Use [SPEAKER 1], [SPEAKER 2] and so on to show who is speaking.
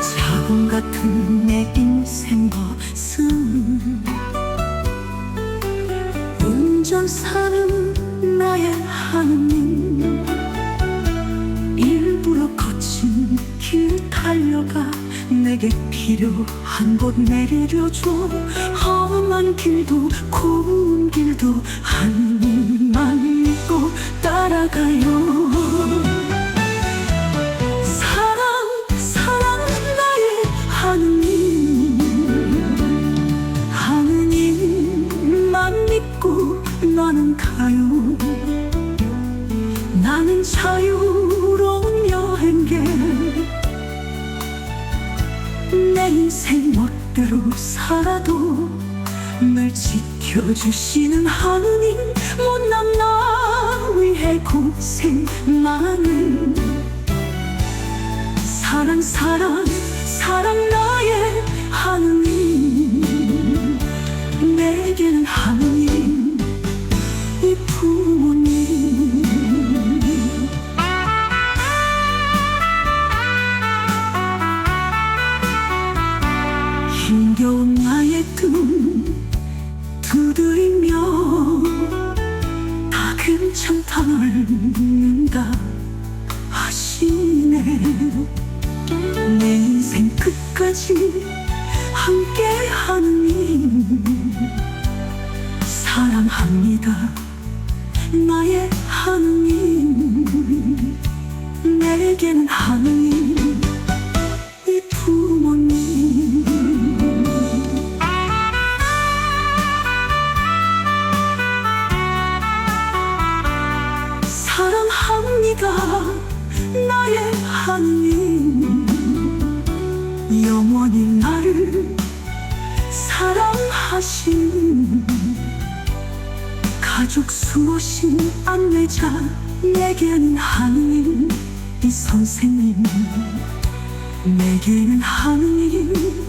[SPEAKER 1] 자본 같은 내 인생 것은 운전사는 나의 하느님. 일부러 거친 길 달려가 내게 필요한 곳 내려줘. 험한 길도 고운 길도 하나님만 믿고 따라가요 가요? 나는 자유로운 여행객. 내 인생 멋대로 살아도 날 지켜주시는 하느님 못난 나 위해 고생 많은 사랑 사랑 사랑 나 두드리며 다금창탄을 는다 하시네. 내 인생 끝까지 함께 하느님 사랑합니다. 나의 하느님 내게는 하느님 나의 하느님 영원히 나를 사랑하신 가족 수호신 안내자 내게는 하느님 이 선생님 내게는 하느님